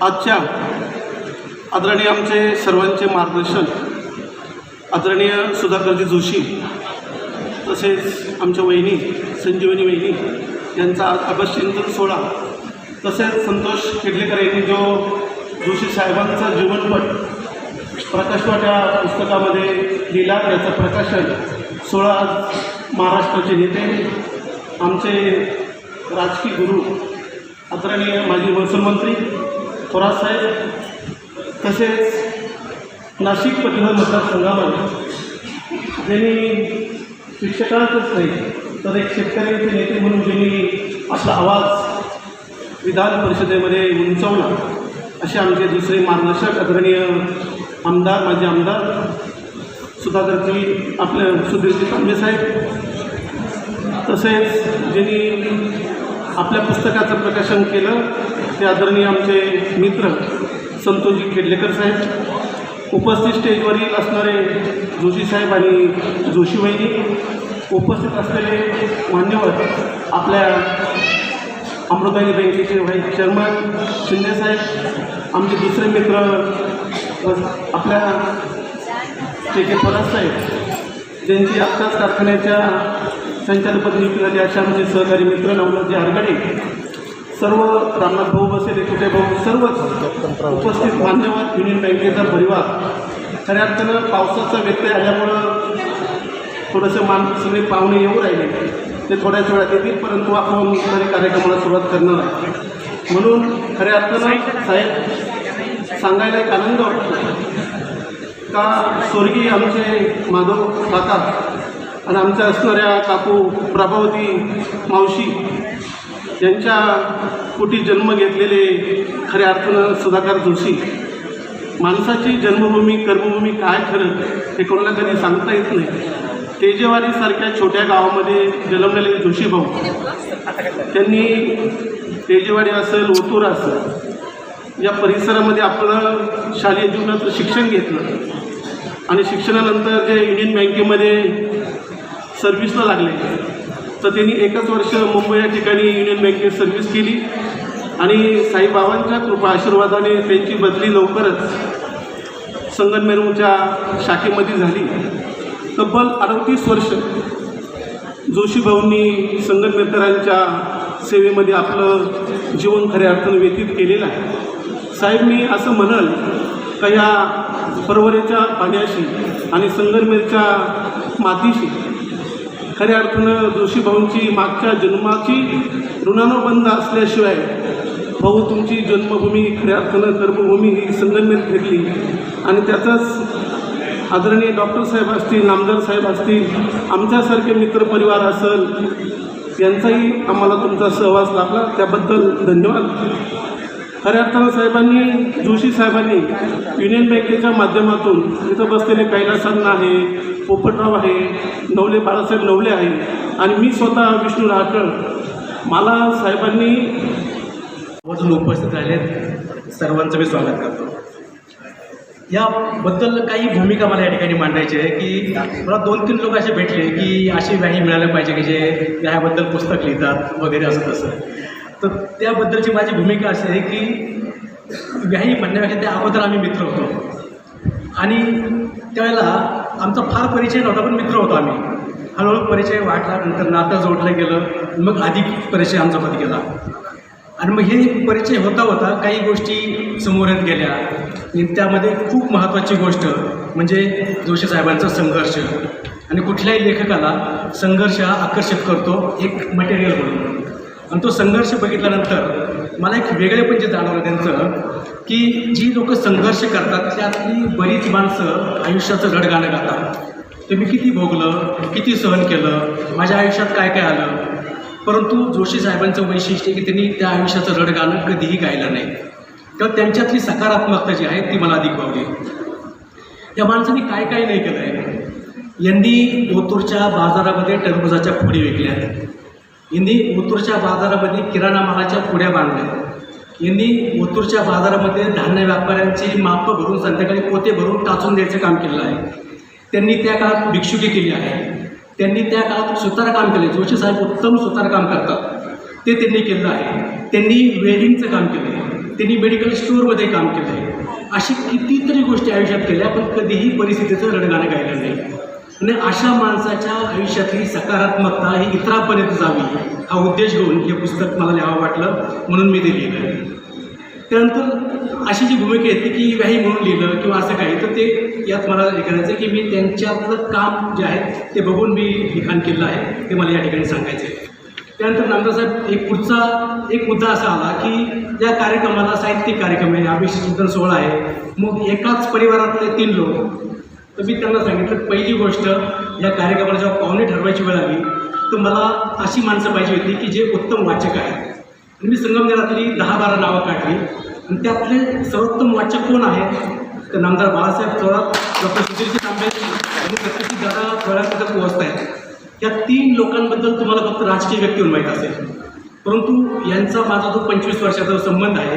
आजच्या आदरणीय आमचे सर्वांचे मार्गदर्शन आदरणीय सुधाकरजी जोशी तसेच आमच्या वहिनी संजीवनी वहिनी यांचा आज ऑगस्ट चिंतन सोहळा. तसेच संतोष खेडलेकर यांनी जो जोशी साहेबांचा जीवनपट प्रकाशवाट्या पुस्तकामध्ये लिहिला याचं प्रकाशन सोळा आज महाराष्ट्राचे नेते आमचे राजकीय गुरु आदरणीय माजी महसूल मंत्री थोरात साहेब तसेच नाशिक पटना मतदारसंघामध्ये ज्यांनी शिक्षकांचंच नाही तर एक शेतकऱ्यांचे नेते म्हणून ज्यांनी आपला आवाज विधान परिषदेमध्ये उंचवला असे आमचे दुसरे मार्गदर्शक आदरणीय आमदार माजी आमदार सुधाकरजी आपले सुधीरजी तांबे साहेब तसेच ज्यांनी आपल्या पुस्तकाचं प्रकाशन केलं. ते आदरणीय आमचे मित्र संतोषजी खेडलेकर साहेब. उपस्थित स्टेजवरील असणारे जोशी साहेब आणि जोशी वहिनी. उपस्थित असलेले मान्यवर आपल्या अमृताई बँकेचे व्हाईस चेअरमन शिंदेसाहेब आमचे दुसरे मित्र आपल्या के के परास साहेब. ज्यांची आत्ताच कारखान्याच्या संचालकपद नियुक्ती झाली. अशा आमचे सहकारी मित्र नवनाथजी हरगडे सर्व रामनाथ भाऊ बसेले कुठे भाऊ सर्वच उपस्थित मान्यवर युनियन बँकेचा परिवार. खऱ्या अर्थानं पावसाचा व्यत्यय आल्यामुळं थोडंसं मान सगळे पाहुणे येऊ राहिले. ते थोड्याच वेळात येतील परंतु आपण तरी कार्यक्रमाला सुरुवात करणार आहे म्हणून खऱ्या अर्थानं साहेब सांगायला एक आनंद वाटतो. का स्वर्गीय आमचे माधव काका आणि आमच्या असणाऱ्या काकू प्रभावती मावशी यांच्या पोटी जन्म घेतलेले खऱ्या अर्थानं सुधाकर जोशी. माणसाची जन्मभूमी कर्मभूमी काय खरं हे कोणाला कधी सांगता येत नाही. तेजेवाडीसारख्या छोट्या गावामध्ये जन्मलेले जोशी भाऊ. त्यांनी तेजेवाडी असेल ओतूर असेल या परिसरामध्ये आपलं शालेय जीवनाचं शिक्षण घेतलं. आणि शिक्षणानंतर जे युनियन बँकेमध्ये सर्व्हिसला लागले. तर त्यांनी एकच वर्ष मुंबई या ठिकाणी युनियन बँकेत सर्व्हिस केली. आणि साईबाबांच्या कृपा आशीर्वादाने त्यांची बदली लवकरच संगनमेरूच्या शाखेमध्ये झाली. तब्बल अडतीस वर्ष जोशीभाऊंनी भाऊंनी सेवेमध्ये आपलं जीवन खऱ्या अर्थानं व्यतीत केलेलं आहे. साहेब मी असं म्हणाल का या परवरेच्या पाण्याशी आणि संगनमेरच्या मातीशी खऱ्या अर्थानं जोशी भाऊंची मागच्या जन्माची ऋणानुबंध असल्याशिवाय भाऊ तुमची जन्मभूमी खऱ्या अर्थानं कर्मभूमी ही संगमेत फिरली आणि त्याचाच आदरणीय डॉक्टर साहेब असतील नामदार साहेब असतील आमच्यासारखे मित्रपरिवार असेल यांचाही आम्हाला तुमचा सहवास लाभला. त्याबद्दल धन्यवाद. खऱ्या अर्थानं साहेबांनी जोशी साहेबांनी युनियन बँकेच्या माध्यमातून इथं बसलेले कैलासांना आहे पोपटराव आहे नवले बाळासाहेब नवले आहे आणि मी स्वतः विष्णू राहकर मला साहेबांनी आवर्जून उपस्थित राहिलेत. सर्वांचं मी स्वागत करतो. याबद्दल काही भूमिका मला या ठिकाणी मांडायची आहे की मला दोन तीन लोक असे भेटले की अशी व्याही मिळायला पाहिजे की जे व्याह्याबद्दल पुस्तक लिहितात वगैरे असं तसं. तर त्याबद्दलची माझी भूमिका अशी आहे की व्याही म्हणण्यापेक्षा त्या अगोदर आम्ही मित्र होतो. आणि त्यावेळेला आमचा फार परिचय नव्हता पण मित्र होतो आम्ही. हळूहळू परिचय वाढला नंतर नातं जोडलं गेलं मग अधिक परिचय आमचा होत गेला. आणि मग हे परिचय होता होता काही गोष्टी समोर येत गेल्या. आणि त्यामध्ये खूप महत्त्वाची गोष्ट म्हणजे जोशी साहेबांचा संघर्ष. आणि कुठल्याही लेखकाला संघर्ष हा आकर्षित करतो एक मटेरियल म्हणून. आणि तो संघर्ष बघितल्यानंतर मला एक वेगळेपण जे जाणवलं त्यांचं की जी लोक संघर्ष करतात त्यातली बरीच माणसं आयुष्याचं रडगाणं गातात. ते मी किती भोगलं किती सहन केलं माझ्या आयुष्यात काय काय आलं? परंतु जोशी साहेबांचं वैशिष्ट्य की त्यांनी त्या आयुष्याचं रडगाणं कधीही गायलं नाही. तर त्यांच्यातली सकारात्मकता जी आहे ती मला अधिक भावली. या माणसांनी काय काय नाही केलं आहे यांनी ओतूरच्या बाजारामध्ये टरबुजाच्या फुडी विकल्या यांनी ओतूरच्या बाजारामध्ये किराणा मालाच्या पुड्या बांधल्या. यांनी ओतूरच्या बाजारामध्ये धान्य व्यापाऱ्यांची मापं भरून संध्याकाळी पोते भरून टाचून द्यायचं काम केलं आहे. त्यांनी त्या काळात भिक्षुकी केली आहे. त्यांनी त्या काळात सुतार काम केले जोशी साहेब उत्तम सुतार काम करतात. ते त्यांनी केलं आहे. त्यांनी वेल्डिंगचं काम केलं आहे त्यांनी मेडिकल स्टोअरमध्ये काम केलं आहे अशी कितीतरी गोष्टी आयुष्यात केल्या पण कधीही परिस्थितीचं रडगाणं गायलं नाही. आणि अशा माणसाच्या आयुष्यातली सकारात्मकता ही इतरांपर्यंत जावी हा उद्देश घेऊन हे पुस्तक मला लिहावं वाटलं म्हणून मी ते लिहिलं त्यानंतर अशी जी भूमिका येते की व्याही म्हणून लिहिलं किंवा असं काही तर ते यात मला हे करायचं आहे की मी त्यांच्यातलं काम जे आहे ते बघून मी लिखाण केलं आहे ते मला या ठिकाणी सांगायचं आहे त्यानंतर नामदासाहेब एक पुढचा एक मुद्दा असा आला की या कार्यक्रमाला साहित्यिक कार्यक्रम आहे अभिषेक चिंतन सोहळा आहे. मग एकाच परिवारातले तीन लोक तर मी त्यांना सांगितलं पहिली गोष्ट या कार्यक्रमाला जेव्हा पाहुणे ठरवायची वेळ आली तर मला अशी माणसं पाहिजे होती की जे उत्तम वाचक आहेत. आणि मी संगमनेरातली दहा बारा नावं काढली. आणि त्यातले सर्वोत्तम वाचक कोण आहेत? तर नामदार बाळासाहेब थोरात डॉक्टर सुधीरजी तांबे आणि सत्यजी दादा थोरात पोहोचत आहेत. या तीन लोकांबद्दल तुम्हाला फक्त राजकीय व्यक्तीवर माहीत असेल. परंतु यांचा माझा जो पंचवीस वर्षाचा जो संबंध आहे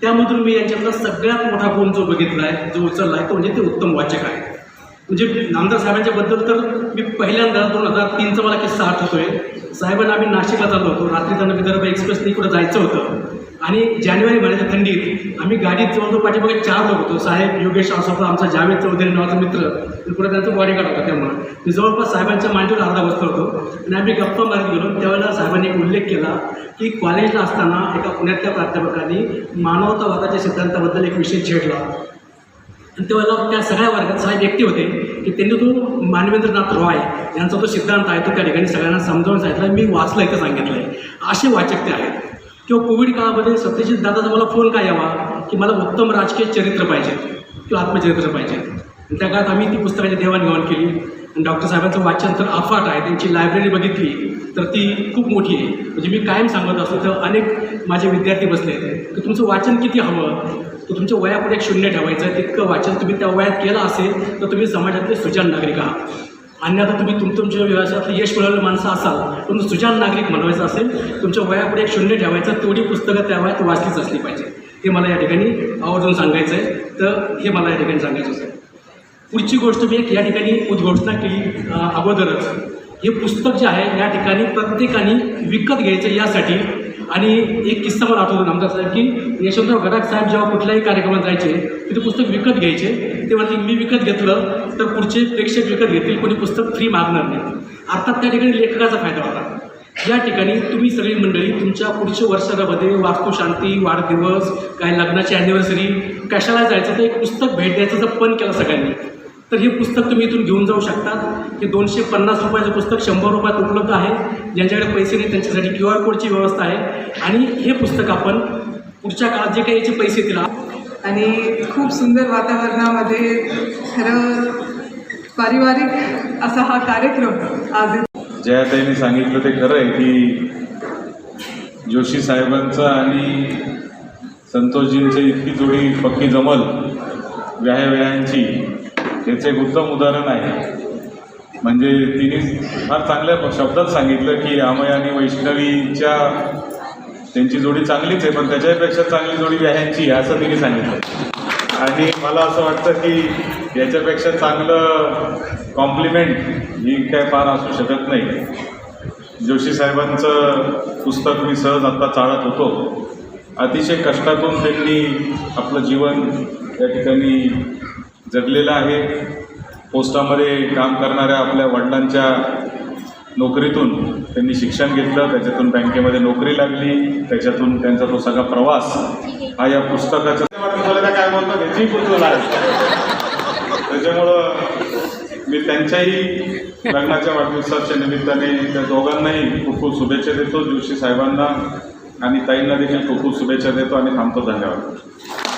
त्यामधून मी यांच्यातला सगळ्यात मोठा गुण जो बघितला आहे जो उचलला आहे तो म्हणजे ते उत्तम वाचक आहे म्हणजे नामदार साहेबांच्या बद्दल तर मी पहिल्यांदा दोन हजार तीनचा मला किस्सा आठवतोय. साहेबांना आम्ही नाशिकला चाललो होतो. रात्री त्यांना विदर्भ एक्सप्रेसने इकडं जायचं होतं. आणि जानेवारी महिन्याच्या थंडीत आम्ही गाडीत जवळजवळ पाठीमागे चार लोक होतो. साहेब योगेश आसोपा आमचा जावेद चौधरी नावाचा मित्र. पुढे त्यांचं बॉडीगार्ड होता त्यामुळे मी जवळपास साहेबांच्या मांडीवर अर्धा बसलो होतो. आणि आम्ही गप्पा मारत गेलो. त्यावेळेला साहेबांनी एक उल्लेख केला की कॉलेजला असताना एका पुण्यातल्या प्राध्यापकांनी मानवतावादाच्या सिद्धांताबद्दल एक विषय छेडला. आणि तेव्हा त्या सगळ्या वर्गात साहेब व्यक्ती होते की त्यांनी तो मानवेंद्रनाथ रॉय यांचा तो सिद्धांत आहे तो त्या ठिकाणी सगळ्यांना समजावून सांगितला मी वाचलं इथं सांगितलं आहे असे वाचक ते आहेत. किंवा कोविड काळामध्ये सत्यजित दादाचा मला फोन काय यावा की मला उत्तम राजकीय चरित्र पाहिजे किंवा आत्मचरित्र पाहिजे. आणि त्या काळात आम्ही ती पुस्तकाची देवाणघेवाण केली. आणि डॉक्टर साहेबांचं वाचन तर अफाट आहे त्यांची लायब्ररी बघितली तर ती खूप मोठी आहे. म्हणजे मी कायम सांगत असतो तर अनेक माझे विद्यार्थी बसले की तुमचं वाचन किती हवं? तर तुमच्या वयापुढे एक शून्य ठेवायचं तितकं वाचन तुम्ही त्या वयात केलं असेल तर तुम्ही समाजातले सुजाण नागरिक आहात. अन्यथा तुम्ही तुम तुमच्या व्यवसायातलं यश मिळवलेलं माणसं असाल पण सुजाण नागरिक म्हणवायचं असेल तुमच्या वयापुढे एक शून्य ठेवायचं तेवढी पुस्तकं त्या वयात वाचलीच असली पाहिजे. हे मला या ठिकाणी आवर्जून सांगायचं आहे तर हे मला या ठिकाणी सांगायचं होतं पुढची गोष्ट मी एक या ठिकाणी उद्घोषणा केली अगोदरच. हे पुस्तक जे आहे या ठिकाणी प्रत्येकाने विकत घ्यायचं यासाठी आणि एक किस्सा मला आठवतो आमदार साहेब की यशवंतराव गडाख साहेब जेव्हा कुठल्याही कार्यक्रमात जायचे तिथे पुस्तक विकत घ्यायचे ते म्हणजे मी विकत घेतलं तर पुढचे प्रेक्षक विकत घेतील कोणी पुस्तक फ्री मागणार नाही. अर्थात त्या ठिकाणी लेखकाचा फायदा होता. या ठिकाणी तुम्ही सगळी मंडळी तुमच्या पुढच्या वर्षामध्ये वास्तुशांती वाढदिवस काय लग्नाची अॅनिव्हर्सरी कशाला जायचं तर एक पुस्तक भेट द्यायचं जर पण केलं सगळ्यांनी तर हे पुस्तक तुम्ही इथून घेऊन जाऊ शकता. हे दोनशे पन्नास रुपयाचं पुस्तक शंभर रुपयात उपलब्ध आहे. ज्यांच्याकडे पैसे नाही त्यांच्यासाठी क्यू आर कोडची व्यवस्था आहे. आणि हे पुस्तक आपण पुढच्या काळात जे काही याचे पैसे येतील आणि खूप सुंदर वातावरणामध्ये खरं पारिवारिक असा हा कार्यक्रम आज जयाताईने सांगितलं ते खरं आहे की जोशी साहेबांचं आणि संतोषजींची इतकी जोडी पक्की जमल. व्याया व्यायांची याचं एक उत्तम उदाहरण आहे. म्हणजे तिने फार चांगल्या शब्दात सांगितलं की अमय आणि वैष्णवीच्या त्यांची जोडी चांगलीच आहे पण त्याच्यापेक्षा चांगली जोडी व्याह्यांची असं तिने सांगितलं. आणि मला असं वाटतं की याच्यापेक्षा चांगलं कॉम्प्लिमेंट ही काय फार असू शकत नाही. जोशी साहेबांचं पुस्तक मी सहज आत्ता चाळत होतो. अतिशय कष्टातून त्यांनी आपलं जीवन त्या ठिकाणी जगलेलं आहे. पोस्टामध्ये काम करणाऱ्या आपल्या वडिलांच्या नोकरीतून त्यांनी शिक्षण घेतलं त्याच्यातून बँकेमध्ये नोकरी लागली त्याच्यातून त्यांचा तो सगळा प्रवास हा या पुस्तकाच्या तुम्हाला काय बोलतो? त्याची कुतूहल आहे. त्याच्यामुळं मी त्यांच्याही लग्नाच्या वाढदिवसाच्या निमित्ताने त्या दोघांनाही खूप खूप शुभेच्छा देतो जोशी साहेबांना आणि ताईंना देखील खूप खूप शुभेच्छा देतो आणि थांबतो. धन्यवाद.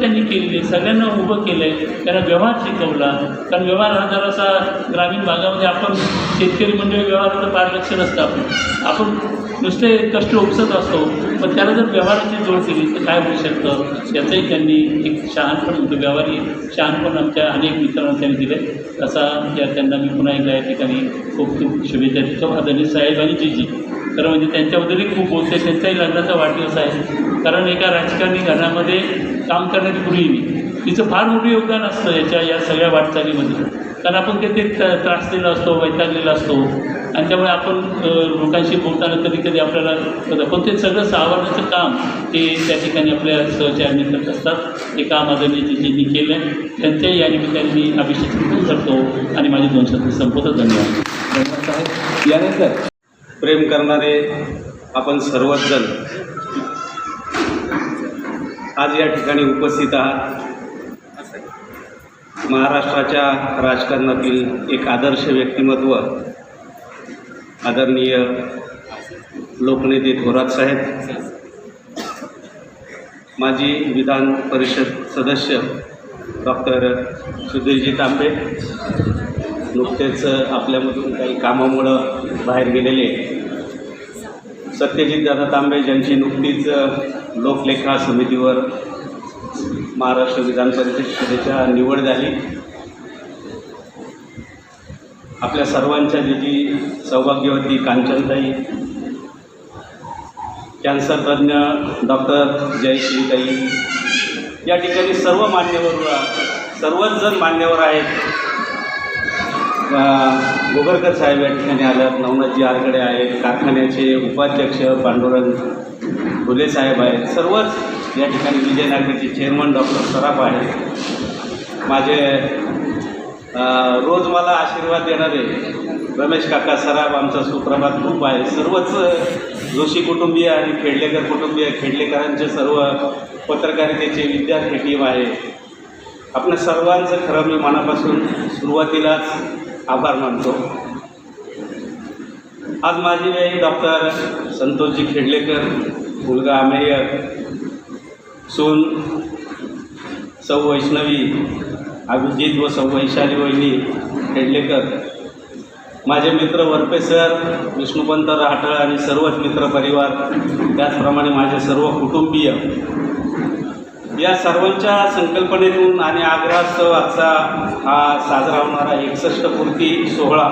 त्यांनी केलेली सगळ्यांना उभं केलं आहे त्यांना व्यवहार शिकवला. कारण व्यवहार हा जरासा ग्रामीण भागामध्ये आपण शेतकरी मंडळी व्यवहाराचं फार लक्ष नसतं आपण आपण नुसते कष्ट उपसत असतो. पण त्याला जर व्यवहाराची जोड केली तर काय होऊ शकतं? याचंही त्यांनी एक शहाणपण होतं. व्यवहारी शहाणपण आमच्या अनेक मित्रांना त्यांनी दिले असा या त्यांना मी पुन्हा एकदा या ठिकाणी खूप खूप शुभेच्छा देतो. आदरणीय साहेब आणि जीजी खरं म्हणजे त्यांच्याबद्दलही खूप बोलते त्यांचाही लग्नाचा वाढदिवस आहे. कारण एका राजकारणी घरामध्ये काम करणारी पूर्वी तिचं फार मोठं योगदान असतं याच्या या सगळ्या वाटचालीमध्ये. कारण आपण किती त्रासलेला असतो वैतागलेला असतो. आणि त्यामुळे आपण लोकांशी बोलताना कधी कधी आपल्याला होतं पण ते सगळं सावरण्याचं काम ते त्या ठिकाणी आपल्या सहचारणी करत असतात. ते काम आदरणीजींनी केलं आहे त्यांच्याही या निमित्ताने मी अभिषेक करतो. आणि माझे दोन शब्द संपवतो. धन्यवाद. धन्यवाद साहेब. यानंतर प्रेम करणारे आपण सर्वच जण आज या ठिकाणी उपस्थित आहात. महाराष्ट्राच्या राजकारणातील एक आदर्श व्यक्तिमत्व आदरणीय लोकनेते थोरात साहेब माजी विधान परिषद सदस्य डॉक्टर सुधीरजी तांबे नुकतेच आपल्यामधून काही कामामुळं बाहेर गेलेले सत्यजित दादा तांबे ज्यांची नुकतीच लोकलेखा समितीवर महाराष्ट्र विधान परिषदेच्या निवड झाली. आपल्या सर्वांच्या जी जी सौभाग्यवती कांचनताई कॅन्सर तज्ज्ञ डॉक्टर जयश्रीताई या ठिकाणी सर्व मान्यवर सर्वच जण मान्यवर आहेत. गोगरकर साहेब या ठिकाणी आल्यात. नवनाथजी आरकडे आहेत. कारखान्याचे उपाध्यक्ष पांडुरंग फुले साहेब आहेत. सर्वच या ठिकाणी विजयनगरचे चेअरमन डॉक्टर सराफ आहेत. माझे रोज मला आशीर्वाद देणारे रमेश काका सराफ आमचा सुप्रभात ग्रुप आहे. सर्वच जोशी कुटुंबीय आणि खेडलेकर कुटुंबीय खेडलेकरांचे सर्व पत्रकारितेचे विद्यार्थी टीम आहे. आपल्या सर्वांचं खरं मी मनापासून सुरुवातीलाच आभार मानतो. आज माझी वेळी डॉक्टर संतोषजी खेडलेकर मुलगा अमेय सून सौ वैष्णवी अभिजित व सौ वैशाली वहिनी खेडलेकर माझे मित्र वरपे सर विष्णुपंत राहटळ आणि सर्वच मित्रपरिवार त्याचप्रमाणे माझे सर्व कुटुंबीय या सर्वांच्या संकल्पनेतून आणि आग्रहासह आजचा हा साजरा होणारा एकसष्ट पूर्ती सोहळा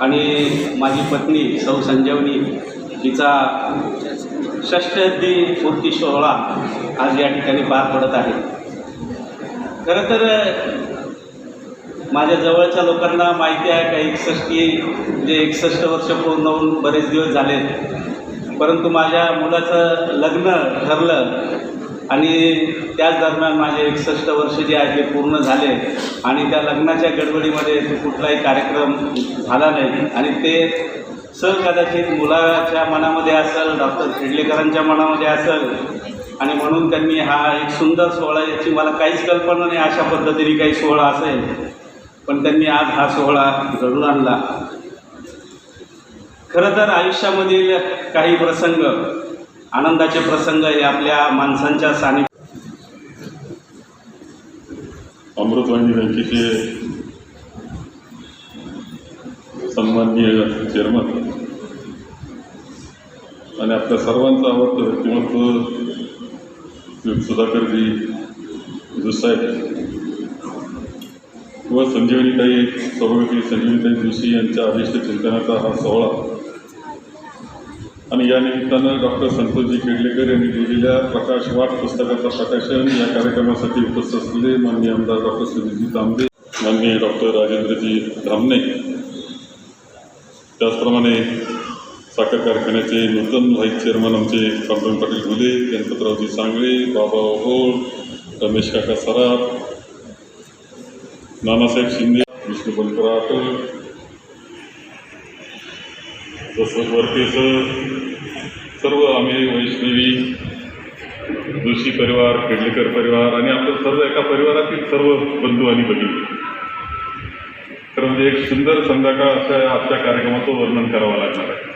आणि माझी पत्नी सौ संजीवनी हिचा षष्टी पूर्ती सोहळा आज या ठिकाणी पार पडत आहे. खरं तर माझ्या जवळच्या लोकांना माहिती आहे का एकसष्टी म्हणजे एकसष्ट वर्ष पूर्ण होऊन बरेच दिवस झाले परंतु माझ्या मुलाचं लग्न ठरलं. आणि त्याच दरम्यान माझे एकसष्ट वर्ष जे आहे ते पूर्ण झाले आणि त्या लग्नाच्या गडबडीमध्ये तो कुठलाही कार्यक्रम झाला नाही. आणि ते सर कदाचित मुलाच्या मनामध्ये असेल डॉक्टर खेडलेकरांच्या मनामध्ये असेल आणि म्हणून त्यांनी हा एक सुंदर सोहळा याची मला काहीच कल्पना नाही अशा पद्धतीने काही सोहळा असेल. पण त्यांनी आज हा सोहळा घडून आणला. खरं तर आयुष्यामधील काही प्रसंग आनंदाचे प्रसंग हे आपल्या माणसांच्या सानिध्यात अमृतवाणी बँकेचे सन्माननीय चेअरमन. आणि आपल्या सर्वांचं आवडतं व्यक्तिमत्व सुधाकरजी दुसाहेब व संजीवनीताई सभापती संजीवनीताई जोशी यांच्या अभिष्ट चिंतनाचा हा सोहळा आणि या निमित्तानं डॉक्टर संतोषजी केडलेकर यांनी लिहिलेल्या प्रकाश वाट पुस्तकाचं प्रकाशन या कार्यक्रमासाठी उपस्थित असलेले माननीय आमदार डॉक्टर सुनीलजी तांबे माननीय डॉक्टर राजेंद्रजी धामणे. त्याचप्रमाणे साखर कारखान्याचे नूतन व्हाईस चेअरमन आमचे पांडुरंग पाटील घुले गणपतरावजी सांगळे बाबा ओहोळ रमेश काका सराफ नानासाहेब शिंदे विष्णुपंत राठोड तसंच वरतीचं सर्व आम्ही वैष्णवी जोशी परिवार खेडलेकर परिवार आणि आपलं सर्व एका परिवारातील सर्व बंधू आणि बघितले. तर म्हणजे एक सुंदर संध्याकाळ असं आजच्या कार्यक्रमाचं वर्णन करावं लागणार आहे.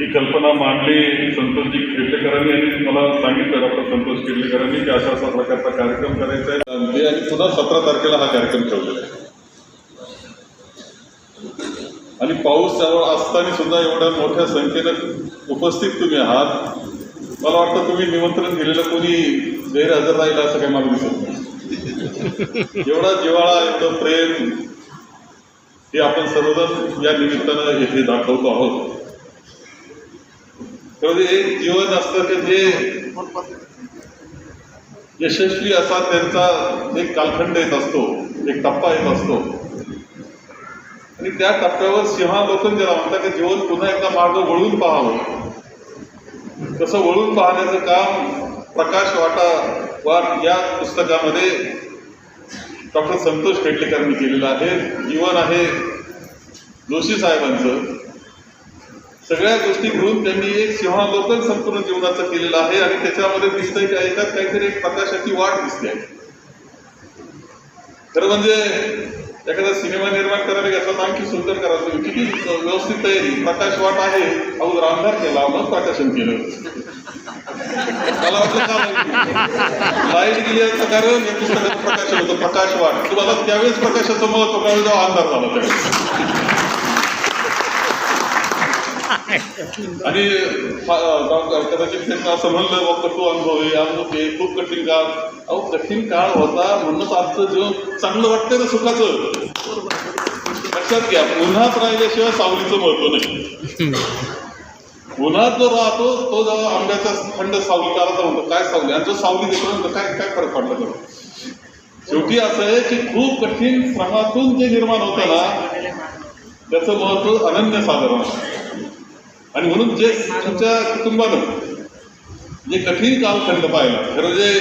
ही कल्पना मांडली संतोषजी खेडलेकरांनी आणि मला सांगितलं डॉक्टर संतोष किर्लेकरांनी की अशा अशा प्रकारचा कार्यक्रम करायचा आहे. आणि पुन्हा सतरा तारखेला हा कार्यक्रम ठेवलेला आहे. आणि पाऊस जवळ असताना सुद्धा एवढ्या मोठ्या संख्येनं उपस्थित तुम्ही आहात. मला वाटतं तुम्ही निमंत्रण दिलेलं कोणी गैरहजर राहील असं काही मला दिसत नाही. एवढा जिव्हाळा एवढं प्रेम हे आपण सर्वजण या निमित्तानं येथे दाखवतो आहोत. म्हणजे एक जीवन असतं की जे यशस्वी असा त्यांचा एक कालखंड येत असतो एक टप्पा येत असतो. आणि त्या टप्प्यावर सिंहालोकन ज्याला म्हणतात की जीवन पुन्हा एकदा मार्ग वळून पाहावं. तसं वळून पाहण्याचं काम प्रकाश वाटा वाट या पुस्तकामध्ये डॉक्टर संतोष खेडलेकरांनी केलेलं आहे. जीवन आहे जोशी साहेबांचं. सगळ्या गोष्टी घेऊन त्यांनी एक सिंहालोकन संपूर्ण जीवनाचं केलेलं आहे आणि त्याच्यामध्ये दिसतंय की ऐकत काहीतरी एक प्रकाशाची वाट दिसते खरं म्हणजे एखादा सिनेमा निर्माण करायला घेतला तर आणखी सुंदर करायचं. किती व्यवस्थित तयारी. प्रकाश वाट आहे. अगोदर अंधार केला मग प्रकाशन केलं. मला वाटलं लाइट गेली असं कारण या पुस्तकाचं प्रकाशन होतं. प्रकाश वाट. तुम्हाला त्यावेळेस प्रकाशाचं महत्त्व कळलं जेव्हा अंधार झाला त्यावेळेस. आणि कदाचित त्यांना असं म्हणलं बघ तो अनुभव आहे. अनुभव हे खूप कठीण काळ अहो कठीण काळ होता म्हणूनच आजचं जीवन चांगलं वाटतंय ना सुखाचं. लक्षात घ्या उन्हात राहिल्याशिवाय सावलीचं महत्त्व नाही. उन्हात जो राहतो तो जेव्हा आंब्याचा थंड सावली काढायचा म्हणतो काय सावली? आणि जो सावली देतो म्हणतो काय काय फरक पडला तर शेवटी असं आहे की खूप कठीण श्रमातून जे निर्माण होतं ना त्याचं महत्त्व अनन्य साधारण आहे. आणि म्हणून जे तुमच्या कुटुंबानं जे कठीण कालखंड पाहिलं खरं जे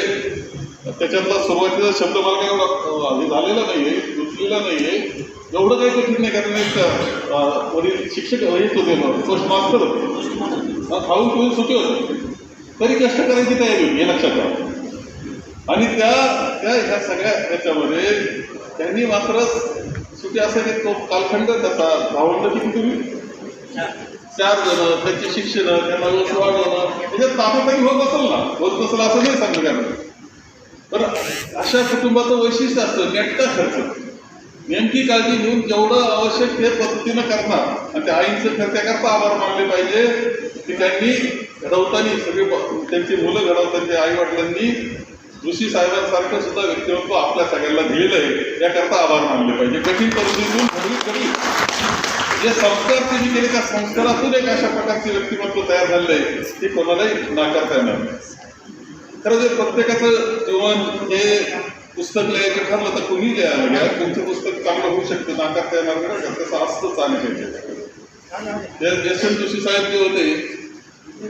त्याच्यातला सुरुवातीचा शब्द मला काही एवढा हे झालेला नाही आहे रुचलेला नाही आहे एवढं काही कठीण नाही कारण एक वडील शिक्षक हेच होते पोस्ट मास्टर होते. खाऊन पिऊन सुखी होते. तरी कष्ट करायची तयारी होती हे लक्षात ठेवा आणि त्या त्या ह्या सगळ्या ह्याच्यामध्ये त्यांनी मात्र सुखी असं तो कालखंड त्याचा भावंड किती तुम्ही? चार जण त्यांचे शिक्षण त्यांना व्यवस्थ वाढवणं त्याच्यात ताबाताई होत असेल ना होत नसेल असं नाही सांगू त्यांना पण अशा कुटुंबाचं वैशिष्ट्य असतं नेटका खर्च. नेमकी काळजी घेऊन जेवढं आवश्यक ते पद्धतीनं करणार. आणि त्या आईंचं करता आभार मानले पाहिजे की त्यांनी घडवताना सगळे त्यांची मुलं घडवताना आई वडिलांनी ऋषी साहेबांसारखं सुद्धा व्यक्तिमत्व आपल्या सगळ्यांना दिलेलं आहे याकरता आभार मानले पाहिजे. कठीण परिस्थितीतून घडली जे संस्कार तुम्ही केले त्या संस्कारातून एक अशा प्रकारचे व्यक्तिमत्व तयार झालेलं आहे. ते कोणालाही नाकारता येणार खरं जर प्रत्येकाचं जीवन हे पुस्तक लिहायचं ठरलं तर कुणी लिहायला घ्या तुमचं पुस्तक चांगलं होऊ शकतं नाकारता येणार नाही तसं असतंच आणि यशवंत जोशी साहेब जे होते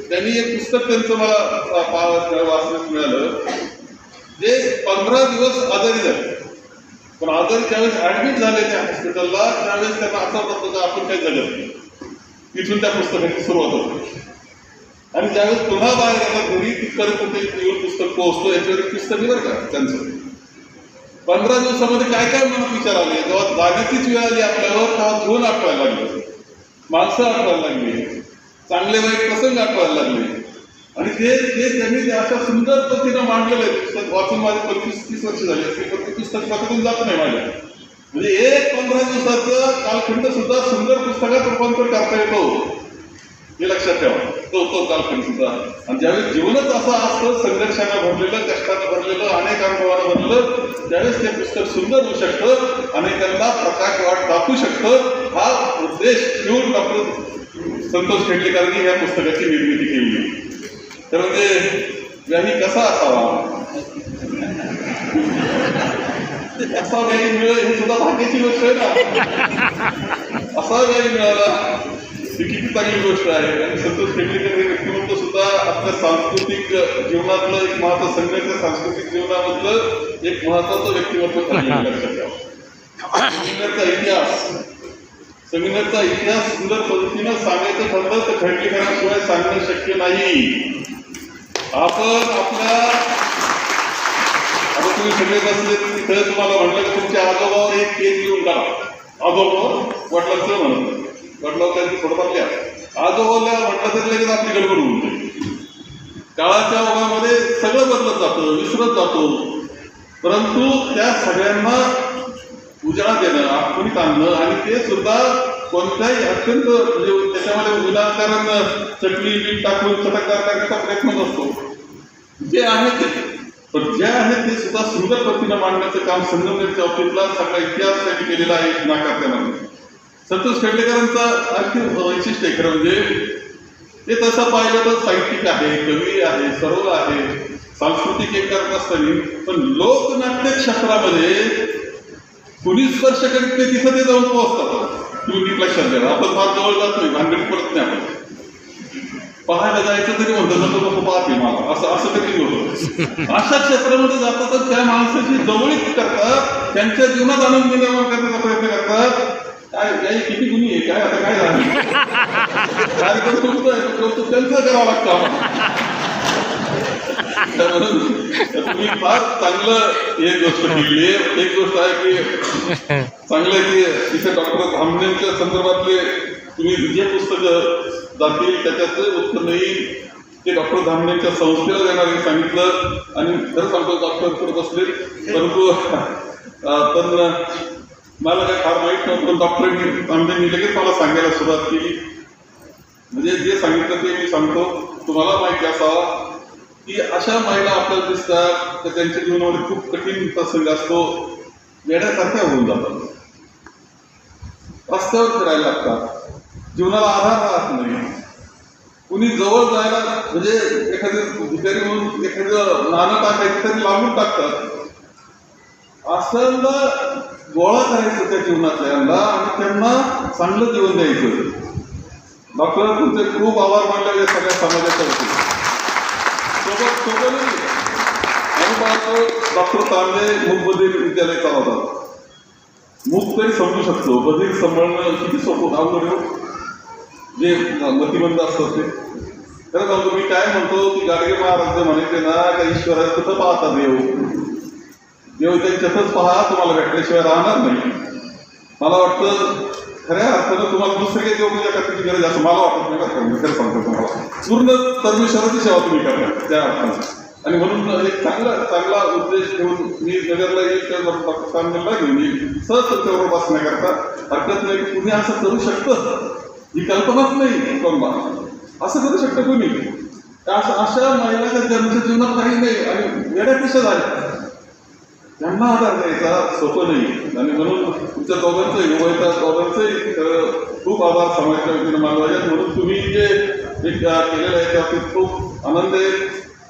त्यांनी एक पुस्तक त्यांचं मला वाचण्यास मिळालं. जे पंधरा दिवस आजारी झाले. पण आजारी ज्यावेळेस ऍडमिट झाले त्या हॉस्पिटलला त्यावेळेस त्यांना असा वाटत होता आपण काही जगत नाही. तिथून त्या पुस्तकाची सुरुवात होते. आणि ज्यावेळेस पुन्हा बाहेर आला घरी तिथपर्यंत ते येऊन पुस्तक पोहोचतो याच्यावर एक पुस्तक बरं का? त्यांचं. पंधरा दिवसामध्ये काय काय मनात विचार आले? जेव्हा जाण्याचीच वेळ आली आपल्यावर तेव्हा जीवन आठवायला लागले. माणसं आठवायला लागली. चांगले वाईट प्रसंग आठवायला लागले. आणि ते ते त्यांनी ते अशा सुंदर पद्धतीनं मांडलेलं आहे पुस्तक वाचून माझे पंचवीस तीस वर्ष झाले असतील पण ते पुस्तक वाचून जात नाही माझ्या. म्हणजे एक पंधरा दिवसाचं कालखंड सुद्धा सुंदर पुस्तकात रूपांतर करता येतो. हे लक्षात ठेवा. तो तो कालखंड सुद्धा. आणि ज्यावेळेस जीवनच असं असतं संघर्षानं भरलेलं कष्टानं भरलेलं अनेक अनुभवानं भरलेलं त्यावेळेस ते पुस्तक सुंदर होऊ शकतं अनेकांना प्रकाश वाट दाखवू शकतं. हा उद्देश घेऊन डॉक्टर संतोष खेडलेकरांनी या पुस्तकाची निर्मिती केली. तर म्हणजे व्याही कसा असावा असा व्याही मिळेल हे सुद्धा भाग्याची गोष्ट आहे ना. असा व्याही मिळाला ही किती चांगली गोष्ट आहे. आणि संतोष खेडलेकर हे व्यक्तिमत्व सुद्धा आपल्या सांस्कृतिक जीवनातलं एक महत्त्व संघाच्या सांस्कृतिक जीवनामधलं एक महत्वाचं व्यक्तिमत्व ठरलेलं इतिहास संगीताचा इतिहास सुंदर पद्धतीनं सांगायचं ठरलं तर खंडीकरांशिवाय सांगणं शक्य नाही. आपण आपल्या आता तुम्ही सगळे बसले म्हणजे तिथं तुम्हाला म्हटलं की तुमच्या आजोबावर एक केस लिहून टाका आजोबा वडिलांचं म्हणत वडिलांवर त्यांची थोडंफार लिहा. आजोबाला म्हटलं तरी लगेच आपली गडबड होऊन जाईल. काळाच्या ओघामध्ये सगळं बदलत जातं विसरत जातो. परंतु त्या सगळ्यांना उजाळा देणं आठवणीत आणणं आणि ते सुद्धा कोणत्याही अत्यंत म्हणजे त्याच्यामध्ये विनाकारण चटणी मीठ टाकून चटकदार करण्याचा प्रयत्न नसतो. जे आहे ते. पण जे आहे ते सुद्धा सुंदर पद्धतीनं मांडण्याचं काम संगमनेरच्या बाबतीतला सगळा इतिहास त्यांनी केलेला आहे नाकारत्यामध्ये. संतोष खेडलेकरांचा आणखी वैशिष्ट्य आहे खरं म्हणजे ते तसं पाहिलं तर साहित्यिक आहे कवी आहे सर्व आहे सांस्कृतिक एक करत असताना पण लोकनाट्य क्षेत्रामध्ये कुणी स्पर्श करीत नाही तिथं ते जाऊन पोहोचतात. तुम्ही नीट लक्षात द्या आपण फार जवळ जात नाही भानगडीत पडत नाही आपण. पाहायला जायचं तरी म्हणतो नको नको पाहते मला असं असं तरी होतं अशा क्षेत्रामध्ये जातात त्या माणसाची जवळीक करतात त्यांच्या जीवनात आनंद निर्माण करण्याचा प्रयत्न करतात. काय काय किती गुन्हे आहे? काय आता काय झालं? कार्यक्रम तुमचं आहे तो त्यांचं करावं लागतं आम्हाला. म्हणून तुम्ही फार चांगलं एक गोष्ट केली. एक गोष्ट आहे की चांगलं आहे की इथे डॉक्टर धामणेंच्या संदर्भातले तुम्ही जे पुस्तकं जातील त्याच्यात उत्तर येईल ते डॉक्टर धामणेच्या संस्थेला देणार हे सांगितलं. आणि खरं सांगतो डॉक्टर करत असले परंतु पण मला काय फार माहीत नव्हतं पण डॉक्टरांनी धामणेंनी लगेच मला सांगायला सुरुवात केली. म्हणजे जे सांगितलं ते मी सांगतो. तुम्हाला माहिती असावा. की अशा महिला आपल्याला दिसतात तर त्यांच्या जीवनामध्ये खूप कठीण प्रसंग असतो वेड्यासारख्या होऊन जातात. रस्त्यावर फिरायला लागतात. जीवनाला आधार राहत नाही. कुणी जवळ जायला म्हणजे एखादी भिकारी म्हणून एखादं नाणं टाकायचं तरी लांबून टाकतात. असं गोळा करायचं त्या जीवनातल्यांना आणि त्यांना चांगलं जीवन द्यायचं. डॉक्टर तुमचे खूप आभार मानले सगळ्या समाजाच्या वतीने. सोबत सोबत डॉक्टर तांबे विद्यालय चालवतात मूक तरी समजू शकतो बधीर सांभाळणं किती सोपं अवघड जे मतिमंद असतात ते खरं सांगतो मी काय म्हणतो की गाडगे महाराज म्हणायचे ना का ईश्वरा कसं पाहता देव देव त्यांच्यातच पहा तुम्हाला भेटल्याशिवाय राहणार नाही मला वाटतं खऱ्या अर्थानं तुम्हाला दुसरे काही देवपूजा करण्याची गरज आहे असं मला वाटत नाही बरं का. मी खरं सांगतो तुम्हाला. पूर्ण परमेश्वराची सेवा तुम्ही करता त्या अर्थानं. आणि म्हणून एक चांगला चांगला उद्देश घेऊन मी नगरला येईल तर डॉक्टर घेऊन येईल. सहज उपासना करता हरकत नाही की कुणी असं करू शकतं? ही कल्पनाच नाही कोणला असं करू शकतं कोणी? अशा अशा महिलाच्या त्यांच्या जीवनात काही नाही आणि वेड्या कशा झाल्या. त्यांना आधार द्यायचा सोपं नाही. आणि म्हणून तुमच्या दोघांचंही मुंबईच्या दोघांचंही खूप आभार समाजाच्या वतीनं मानवायचे म्हणून तुम्ही जे एक केलेलं आहे त्याबाबतीत खूप आनंद आहे.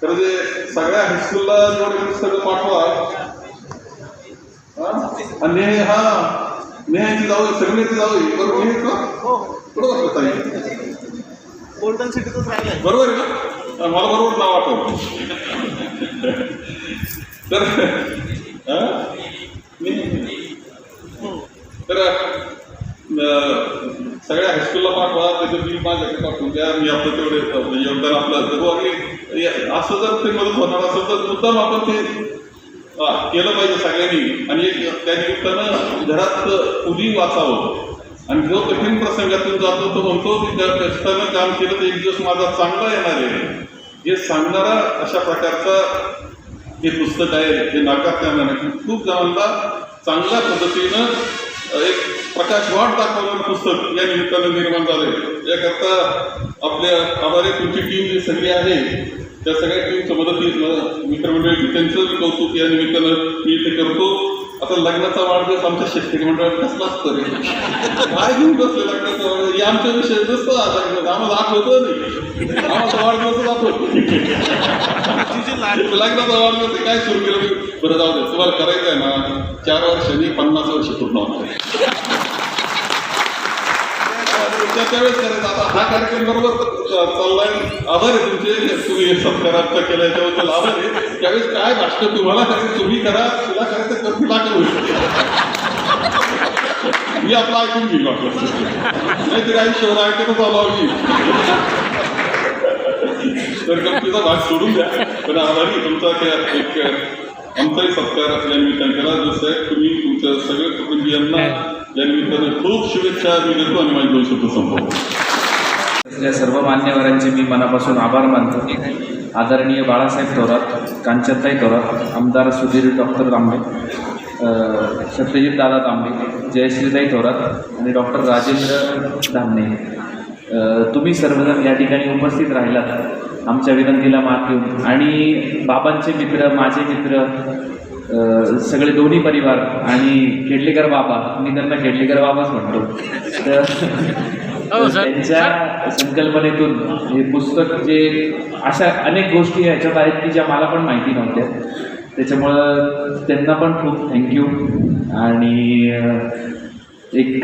खरं जे सगळ्या हायस्कूलला जेवढे पुस्तकं पाठवा हा? आणि हा नेहाची जाऊ सगळ्याची जाऊ बरोबर नेह का? कुठं बसलं ताई? गोल्डन सिटीतच राहिलाय. बरोबर आहे ना मला बरोबर नाव आठवलं. तर हा? तर सगळ्या हायस्कूलला पाठवा त्याचं बिल माझ्याकडे पाठवून द्या मी आपलं तेवढे म्हणजे योगदान आपलं करू आणि हो, असं जर ते मदत होणार असेल तर मुद्दाम आपण ते केलं पाहिजे सगळ्यांनी. आणि एक त्या निमित्तानं घरात कुणी वाचावं. आणि जो कठीण प्रसंगातून जातो तो म्हणतो की त्या कष्टानं काम केलं तर एक दिवस माझा चांगला येणार आहे. हे सांगणारा अशा प्रकारचा हे पुस्तक आहे हे नाकारता नाही खूप जणांना चांगल्या पद्धतीनं एक प्रकाशवाट दाखवणारं पुस्तक या निमित्तानं निर्माण झालंय. याकरता आपल्या आभारी तुमची टीम जी सगळी आहे त्या सगळ्या टीमच्या मदतीनं मित्रमंडळी त्यांचं कौतुक या निमित्तानं मी इथे करतो. आता लग्नाचा वाढदिवस आमच्या शेतकरी मंडळात कसला असतो रे? काय घेऊन बसले लग्नाचा वाढदिवस? हे आमच्या विषय नसतं आता आम्हाला आठवतं नाही. आम्हाला वाढदिवस आठवतो लग्नाचा वाढदिवस काय सुरू केलं? बरं जाऊ दे तुम्हाला करायचं आहे ना चार वर्षांनी पन्नास वर्ष पूर्ण होणार त्या त्यावेळेस करायचं आता हा कार्यक्रम बरोबर चाललाय आभार आहे तुमचे. तुम्ही हे सत्कारार्थ केला त्याबद्दल आभार आहे. त्यावेळेस काय भाषण तुम्हाला करायचं तुम्ही करा. तुला करायचं तर तुला करू मी आपलं ऐकून घेईल वाटलं. नाहीतरी आयुष्यावर ऐकतच आलो तर गमतीचा भाग सोडून द्या. पण आभारी तुमचा त्या एक आमचाही सत्कार या त्यांना जसं आहे. तुम्ही तुमच्या सगळ्या कुटुंबियांना या खूप शुभेच्छा मी देतो आणि माझे दोन शब्द संपवतो या सर्व मान्यवरांचे मी मनापासून आभार मानतो. आदरणीय बाळासाहेब थोरात कांचनताई थोरात आमदार सुधीर डॉक्टर तांबे सत्यजित दादा तांबे जयश्रीताई थोरात आणि डॉक्टर राजेंद्र धामणे. तुम्ही सर्वजण या ठिकाणी उपस्थित राहिलात आमच्या विनंतीला मात घेऊन. आणि बाबांचे मित्र माझे मित्र सगळे दोन्ही परिवार आणि खेडलेकर बाबा मी त्यांना खेडलेकर बाबाच म्हणतो. तर त्यांच्या संकल्पनेतून हे पुस्तक जे अशा अनेक गोष्टी ह्याच्यात आहेत की ज्या मला पण माहिती नव्हत्या. त्याच्यामुळं त्यांना पण खूप थँक्यू आणि एक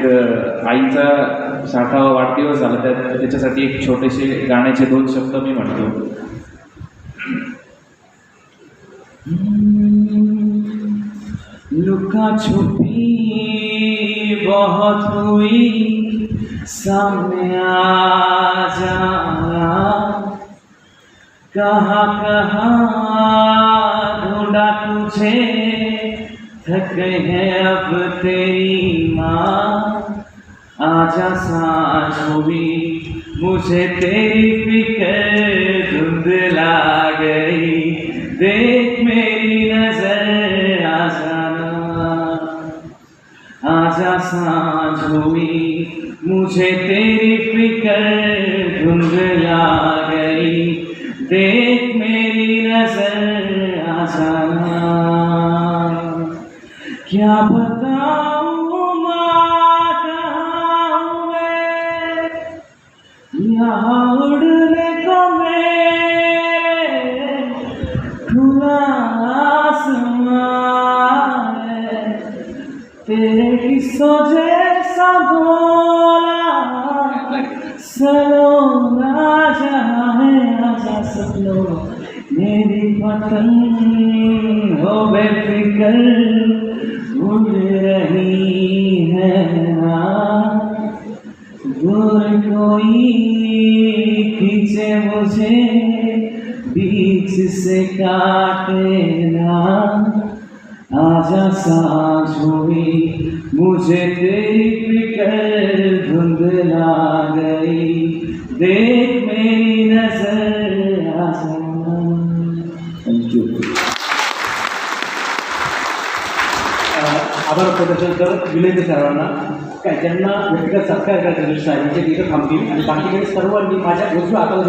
आईचा साठावा वाढदिवस झाला त्या त्याच्यासाठी एक छोटेसे गाण्याचे दोन शब्द मी म्हणतो. लुका छुपी बहुत हुई सामने आ जा कहाँ कहाँ ढूंढा तुझे थक गए हैं अब तेरी माँ। आजा सांझ हुई मुझे तेरी फिक्र धुंधला गई। देख मेरी नजर आजा साँझ हुई मुझे तेरी फ़िक्र धुंधला गई। देख मेरी नज़र आसान क्या बताऊँ जैसा भोला सलोना जहाँ है आजा सपनों मेरी पतंग हो बेफिक्र। विनंती सर्वांना काय त्यांना व्यक्तिगत सत्कार करायचा दृष्टी आहे म्हणजे तिथं थांबतील. आणि बाकीकडे सर्वांनी माझ्या उजव्या हाताला